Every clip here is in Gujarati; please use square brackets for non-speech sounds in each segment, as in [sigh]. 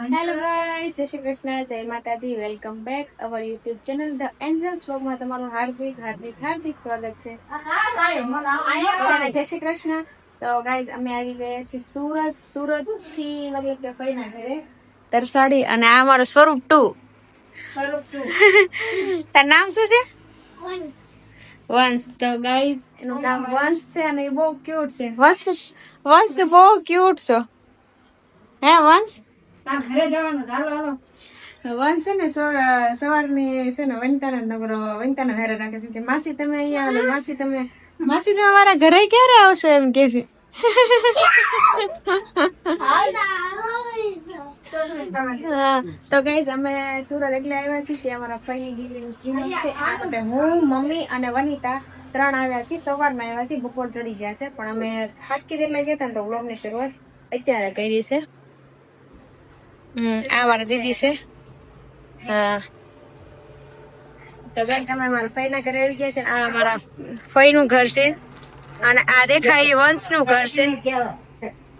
હેલો ગાઈસ જય શ્રી કૃષ્ણ. જય માતાજી. Welcome back our YouTube channel the angels વ્લોગમાં તમારું હાર્દિક હાર્દિક હાર્દિક સ્વાગત છે. જય શ્રી કૃષ્ણ. તો ગાઈસ અમે આવી ગયા છીએ સુરત. સુરતથી મતલબ કે ફઈના ઘરે. તરસાડી અને આ અમારું સ્વરૂપ ટુ. તાર નામ શું છે? વંશ. તો ગાઈઝ એનું નામ વંશ. છે અને એ બહુ ક્યુટ છે. વંશ વંશ તો બહુ ક્યુટ છો. હે વંશ? વંશ છે ને સવારની છે ને, વનિતાના નગરો વનિતાના ધારે રાખે છે. કે માસી, તમે અહીંયા આવો માસી, તમે માસી, તમે મારા ઘરે ક્યારે આવશો એમ કે છે? તો ગાઈઝ અમે સુરત એટલે આવ્યા છીએ કે અમારા ફઈની દીકરીનું શ્રીમંત છે. આપણે હું, મમ્મી અને વનિતા ત્રણ આવ્યા છીએ. સવારમાં આવ્યા છીએ, બપોર ચડી ગયા છે. પણ અમે હાટકી જેટલા ગયા હતા ને તો વ્લોગની શરૂઆત અત્યારે કરી છે. આ મારા દીદી છે. હા. તો ગાઈઝ અમે અમારા ફઈના ઘરે આવી ગયા છે. આ અમારા ફઈનું ઘર છે. અને આ દેખાય એ વંશનું ઘર છે.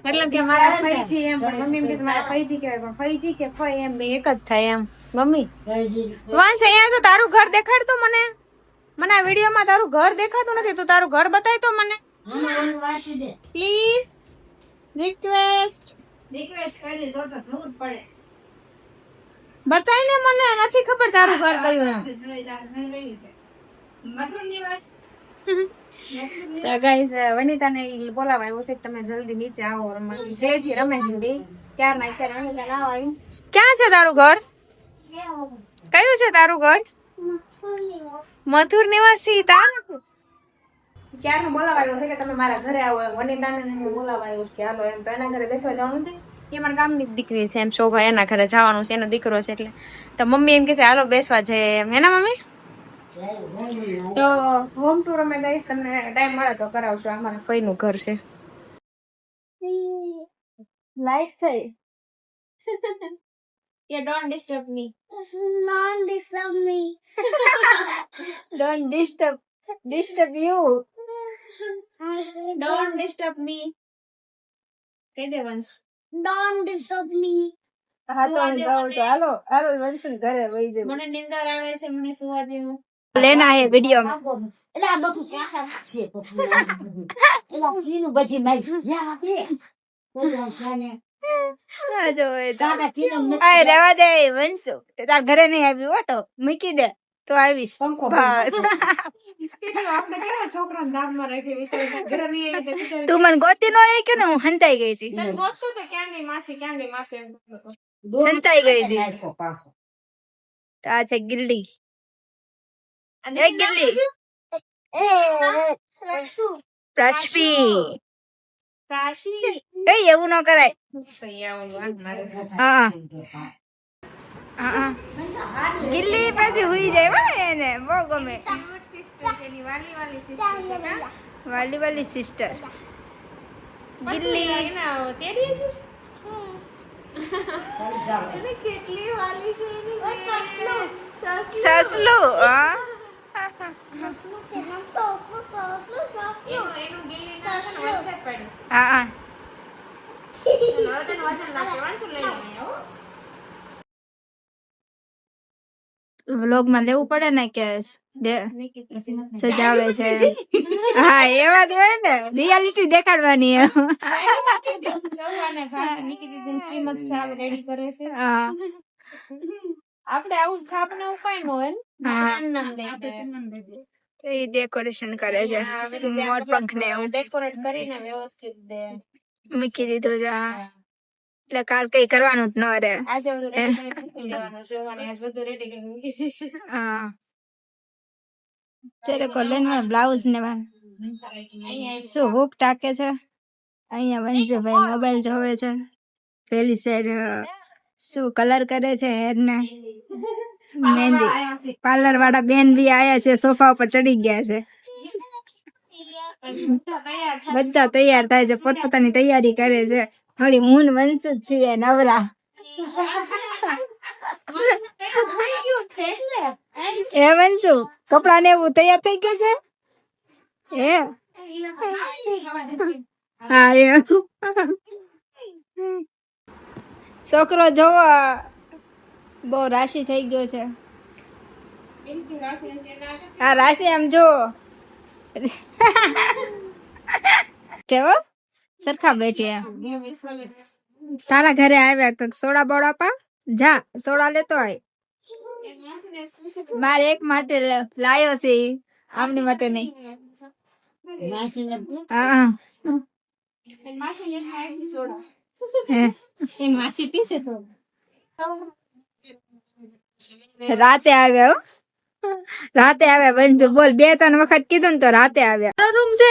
મતલબ કે મારા ફઈજી એમ પણ મમ્મી એમ કે મારા ફઈજી કહેવાય પણ ફઈજી કે ફઈ એમ બે એક જ થાય એમ. મમ્મી વાંચ અહીંયા તો તારું ઘર દેખાડ તો મને. મને આ વિડીયોમાં તારું ઘર દેખાતું નથી. તું તારું ઘર બતાય તો મને. પ્લીઝ રિક્વેસ્ટ બતાય ને મને નથી ખબર તારું ઘર કયું એમ. તો ગાઈઝ વનિતાને બોલાવા આવ્યો છે તમે જલ્દી નીચે આવો રમવા. જયથી રમે જલ્દી ક્યાર ના અત્યારે વનિતા ના આવી ક્યાં છે તારું ઘર? કયું છે તારું ઘર? મથુર નિવાસી. તારું ક્યારનો બોલાવા આવ્યો છે કે તમે મારા ઘરે આવો એમ. વનિતાને ને બોલાવા છે કે હાલો એમ. તો એના ઘરે બેસવા જવાનું છે. એ મારા ગામની દીકરી છે એમ શોભા. એના ઘરે જવાનું છે એનો દીકરો છે એટલે. તો મમ્મી એમ કે છે હાલો બેસવા જઈએ એમ. એના મમ્મી? તો હોમ ટુર અમે ગઈશ તમને ટાઈમ મળે તો કરાવજો. આ મારા ફઈનું ઘર છે. લાઈફ થઈ કે don't disturb me don't disturb disturb you don't disturb me કહી દે વંશ હા હું છું ઘરે વહી જાય મને નિંદર આવે છે મને સુવા દેવું લેના હે વીડિયો અરે રેવા દે વંશુ. તાર ઘરે નહીં આવ્યું હો તો મૂકી દે. તો આવીશ. બસ. [laughs] તો મને ગોતી નો કે ને હું હંતાઈ ગઈ હતી. તને તો ક્યાં ગઈ માસી ક્યાં માસી એમ કરતો હતો. સંતાઈ ગઈ હતી તો આ છે ગિલ્લી એ ગિલ્લી એ એવું ન કરાય. હા હા ગિલ્લી પછી હુઈ જાય હો એને બહુ ગમે. વાલી વાલી sister છે વાલી વાલી સિસ્ટર ગિલ્લી. એના કેટલી વાલી છે એની. સસલું. સસલું હા? એનું- એનું ગિલ્લી નામ છે ને વરસાદ પડે છે. હા હા. હવે તને વજન લાગશે. વાંચું લઈ લો અહીંયા, હો. વ્લોગમાં લેવું પડે ને કે. સજાવે છે હા એવા દેવાય ને રિયાલિટી દેખાડવાની આપણે આવું છાપ ને એવું હોય. એ ડેકોરેશન કરે છે મોર પંખ ને એવું ડેકોરેટ કરીને વ્યવસ્થિત દે મૂકી દીધું છે. એટલે કાલ કઈ કરવાનું જ ન આજે બધું રેડી કરીને હા. તેરે કો લેના બ્લાઉઝ ને શું હુક ટાકે છે? અહીંયા વંશુભાઈ મોબાઈલ જોવે છે. પેલી સાઈડ શું કલર કરે છે હેર ને? મહેંદી. પાર્લર વાળા બેન બી આયા છે સોફા ઉપર ચડી ગયા છે. [laughs] બધા તૈયાર થાય છે પોતપોતાની તૈયારી કરે છે. થોડી મૂન વંશ છીએ નવરા. એ વંશુ, કપડા ને એવું તૈયાર થઈ ગયું છે? એ હા, એ. છોકરો જોવો, બહુ રાશિ થઈ ગયો છે. હા, રાશિ આમ જો કેવો? સરખા બેઠી એમ તારા ઘરે આવ્યા તો સોડા બોડા પા જા સોડા લેતો આય મારે એક માટે લ- લાયો છે ઈ. આમની માટે નહીં હા હે. માસી પીસે રાતે આવ્યા હો. રાતે આવ્યા બંજુ બોલ બે ત્રણ વખત કીધું ને તો રાતે આવ્યા રૂમ છે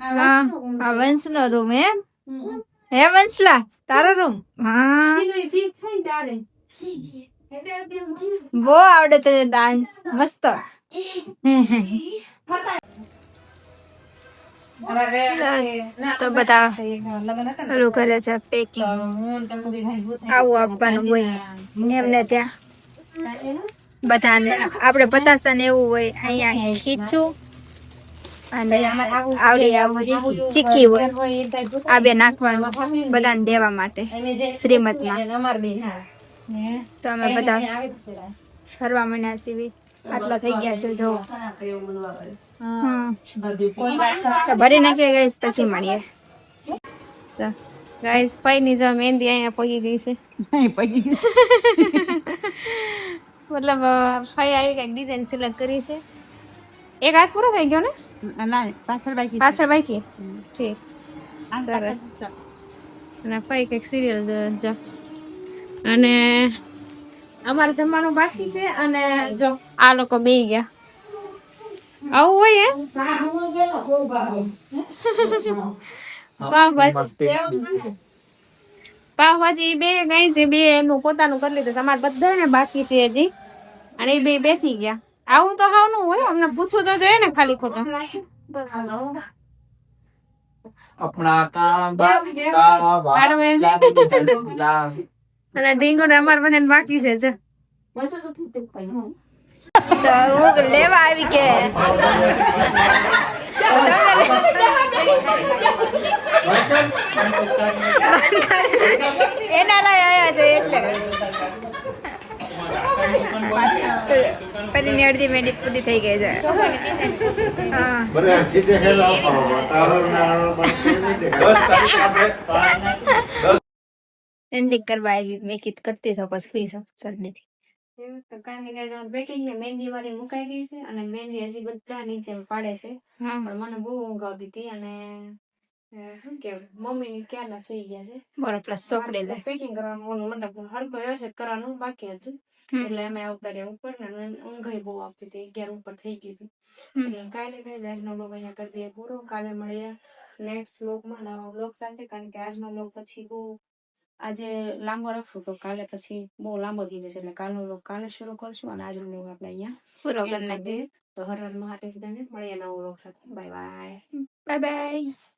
હા આ વંશ નો રૂમ એમ હે વંશલા તારો રૂમ હા બહુ આવડે તને ડાન્સ મસ્ત તો બધા ઓલું કરે છે પેકિંગ આવું આપવાનું હોય એમને ત્યાં બધાને. આપણે બતાસા ને એવું હોય અહીંયા ખીચું અને આવડી આવું ચીકી હોય આ બે નાખવાનું બધાને દેવા માટે શ્રીમતમાં. તો અમે બધા ફરવા મળ્યા સીવી આટલા થઈ ગયા છે જો. હમ. તો ભરી નાખીએ ગઈશ પછી મળીએ. ગાઈસ પાઈ ની જો મહેંદી અહીંયા પગી ગઈ છે. [laughs] [laughs] મતલબ ફાઈ આવી કંઈક ડિઝાઇન સિલેક્ટ કરી છે. એક હાથ પૂરો થઈ ગયો ને? પાછળ બાકી પાછળ બાકી? ઠીક. સરસ. અને ફાઈ કંઈક સિરિયલ જો અને અમારે જમવાનું બાકી છે અને જો આ લોકો બે ગયા. આવું હોય હે? પાવભાજી. પાવભાજી બે ગઈ છે બે એનું પોતાનું કરી લીધું તમારે બધાને બાકી છે હજી. અને એ બે બેસી ગયા. આવું તો હાવનું હોય અમને પૂછવું તો જોઈએ ને ખાલી ખોટું. આપણા કામ ડીંગો મને બાકી છે લેવા આવી કે? એના લઈ છે એટલે. પછી અડધી મેંડી પૂરી થઈ ગઈ છે. એન્ડિંગ કરવા આવી. મેં કીધું કરતી છો પછી જાઉં જલ્દીથી બેકિંગ ને મહેંદી વાળી મુકાઈ ગઈ છે અને મહેંદી હજી બધા નીચે પાડે છે. હા. પણ મને બહુ ઊંઘ આવતી હતી અને શું કેવું મમ્મી ક્યારના સુઈ ગયા છે બરો પ્લસ ચોપડી પેકિંગ કરવાનું ઓલું મતલબ હરકો વ્યવસ્થિત કરવાનું બાકી હતું એટલે અમે આવતા ઉપર ને ઊંઘ બહુ આવતી હતી અગિયાર ઉપર થઈ હતી એટલે કાલે આજનો બ્લોગ અહીંયા કરી દઈએ પૂરો કાલે મળીએ નેક્સ્ટ બ્લોગમાં નવા બ્લોગ સાથે કારણ કે આજનો બ્લોગ પછી બહુ આજે લાંબો રાખશું તો કાલે પછી બહુ લાંબો થઈ જશે એટલે કાલનો બ્લોગ કાલે શરૂ કરશું અને આજનો બ્લોગ આપણે અહીંયા પૂરો કરી નાખીએ તો હર હર મહાદેવ મળીએ નવો બ્લોગ સાથે બાય બાય બાય બાય